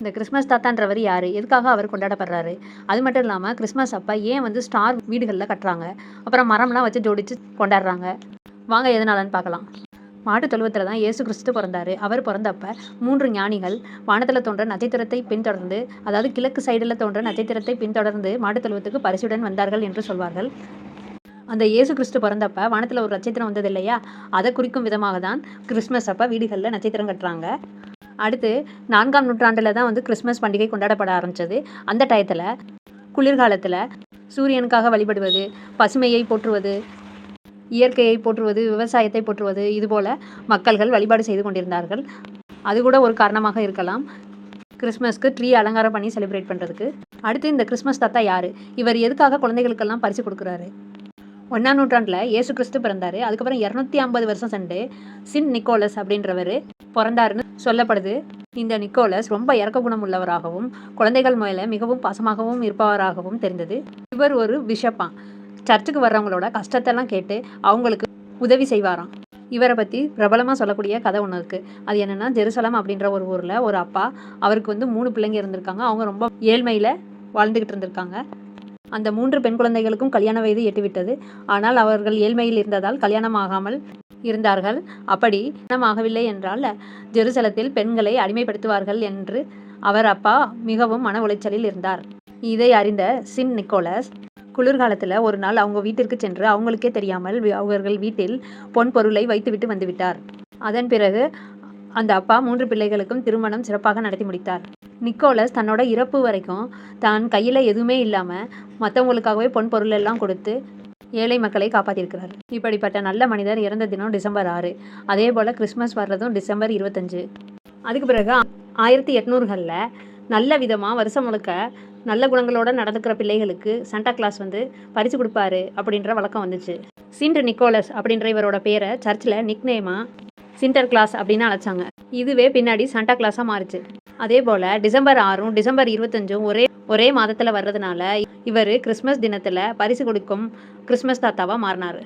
இந்த கிறிஸ்மஸ் தாத்தான்றவர் யார்? எதுக்காக அவர் கொண்டாடப்படுறாரு? அது மட்டும் இல்லாமல் கிறிஸ்மஸ் அப்போ ஏன் வந்து ஸ்டார் வீடுகளில் கட்டுறாங்க? அப்புறம் மரம்லாம் வச்சு ஜோடிச்சு கொண்டாடுறாங்க. வாங்க எதனாலன்னு பார்க்கலாம். மாட்டுத் தொழுவத்தில் தான் இயேசு கிறிஸ்து பிறந்தாரு. அவர் பிறந்தப்ப மூன்று ஞானிகள் வானத்தில் தோன்ற நட்சத்திரத்தை பின்தொடர்ந்து அதாவது கிழக்கு சைடில் தோன்ற நட்சத்திரத்தை பின்தொடர்ந்து மாட்டுத் தொழுவத்துக்கு பரிசுடன் வந்தார்கள் என்று சொல்வார்கள். அந்த இயேசு கிறிஸ்து பிறந்தப்ப வானத்தில் ஒரு நட்சத்திரம் வந்தது இல்லையா? அதை குறிக்கும் விதமாக தான் கிறிஸ்மஸ் அப்போ வீடுகளில் நட்சத்திரம் கட்டுறாங்க. அடுத்து நான்காம் நூற்றாண்டில் தான் வந்து கிறிஸ்மஸ் பண்டிகை கொண்டாடப்பட ஆரம்பிச்சது. அந்த டயத்தில் குளிர்காலத்தில் சூரியனுக்காக வழிபடுவது பசுமையை போற்றுவது இயற்கையை போற்றுவது விவசாயத்தை போற்றுவது இதுபோல் மக்கள்கள் வழிபாடு செய்து கொண்டிருந்தார்கள். அது கூட ஒரு காரணமாக இருக்கலாம். கிறிஸ்மஸ்க்கு ட்ரீ அலங்காரம் பண்ணி செலிப்ரேட் பண்ணுறதுக்கு அடுத்து இந்த கிறிஸ்மஸ் தாத்தா யார்? இவர் எதுக்காக குழந்தைகளுக்கெல்லாம் பரிசு கொடுக்குறாரு? ஒன்றாம் நூற்றாண்டில் இயேசு கிறிஸ்து பிறந்தார். அதுக்கப்புறம் இரநூத்தி ஐம்பது வருஷம் சண்டு. சின் நிக்கோலஸ் அப்படின்றவர் பிறந்தாருன்னு சொல்லப்படுது. இந்த நிக்கோலஸ் ரொம்ப இறக்க குணம் உள்ளவராகவும் குழந்தைகள் மேலே மிகவும் பாசமாகவும் இருப்பவராகவும் தெரிந்தது. இவர் ஒரு பிஷப்பான் சர்ச்சுக்கு வர்றவங்களோட கஷ்டத்தெல்லாம் கேட்டு அவங்களுக்கு உதவி செய்வாராம். இவரை பற்றி பிரபலமாக சொல்லக்கூடிய கதை ஒன்று இருக்குது அது என்னென்னா ஜெருசலம் அப்படின்ற ஒரு ஊரில் ஒரு அப்பா அவருக்கு வந்து மூணு பிள்ளைங்க இருந்திருக்காங்க. அவங்க ரொம்ப ஏழ்மையில் வாழ்ந்துக்கிட்டு இருந்திருக்காங்க. அந்த மூன்று பெண் குழந்தைகளுக்கும் கல்யாண வயது எட்டுவிட்டது. ஆனால் அவர்கள் ஏழ்மையில் இருந்ததால் கல்யாணம் ஆகாமல் இருந்தார்கள். அப்படி மனமாகவில்லை என்றால் ஜெருசலத்தில் பெண்களை அடிமைப்படுத்துவார்கள் என்று அவர் அப்பா மிகவும் மன உளைச்சலில் இருந்தார். இதை அறிந்த சின் நிக்கோலஸ் குளிர்காலத்தில் ஒரு நாள் அவங்க வீட்டிற்கு சென்று அவங்களுக்கே தெரியாமல் அவர்கள் வீட்டில் பொன் பொருளை வைத்துவிட்டு வந்துவிட்டார். அதன் பிறகு அந்த அப்பா மூன்று பிள்ளைகளுக்கும் திருமணம் சிறப்பாக நடத்தி முடித்தார். நிக்கோலஸ் தன்னோட இறப்பு வரைக்கும் தான் கையில் எதுவுமே இல்லாமல் மற்றவங்களுக்காகவே பொன் பொருள் எல்லாம் கொடுத்து ஏழை மக்களை காப்பாற்றியிருக்கிறார் இப்படிப்பட்ட நல்ல மனிதர் இறந்த தினம் டிசம்பர் ஆறு. அதே போல் கிறிஸ்மஸ் வர்றதும் டிசம்பர் இருபத்தஞ்சு. அதுக்கு பிறகு ஆயிரத்தி எட்நூறுகளில் நல்ல விதமாக வருஷம் முழுக்க நல்ல குணங்களோட நடந்துக்கிற பிள்ளைகளுக்கு சண்டா கிளாஸ் வந்து பரிசு கொடுப்பாரு அப்படின்ற வழக்கம் வந்துச்சு. சிண்ட் நிக்கோலஸ் அப்படின்ற இவரோட பேரை சர்ச்சில் நிக்நேமா சிண்டர் கிளாஸ் அப்படின்னு அழைச்சாங்க. இதுவே பின்னாடி சண்டா கிளாஸாக மாறுச்சு. அதே போல் டிசம்பர் ஆறும் டிசம்பர் இருபத்தஞ்சும் ஒரே ஒரே மாதத்தில் வர்றதுனால இவர் கிறிஸ்மஸ் தினத்தில் பரிசு கொடுக்கும் கிறிஸ்மஸ் தாத்தாவாக மாறினார்.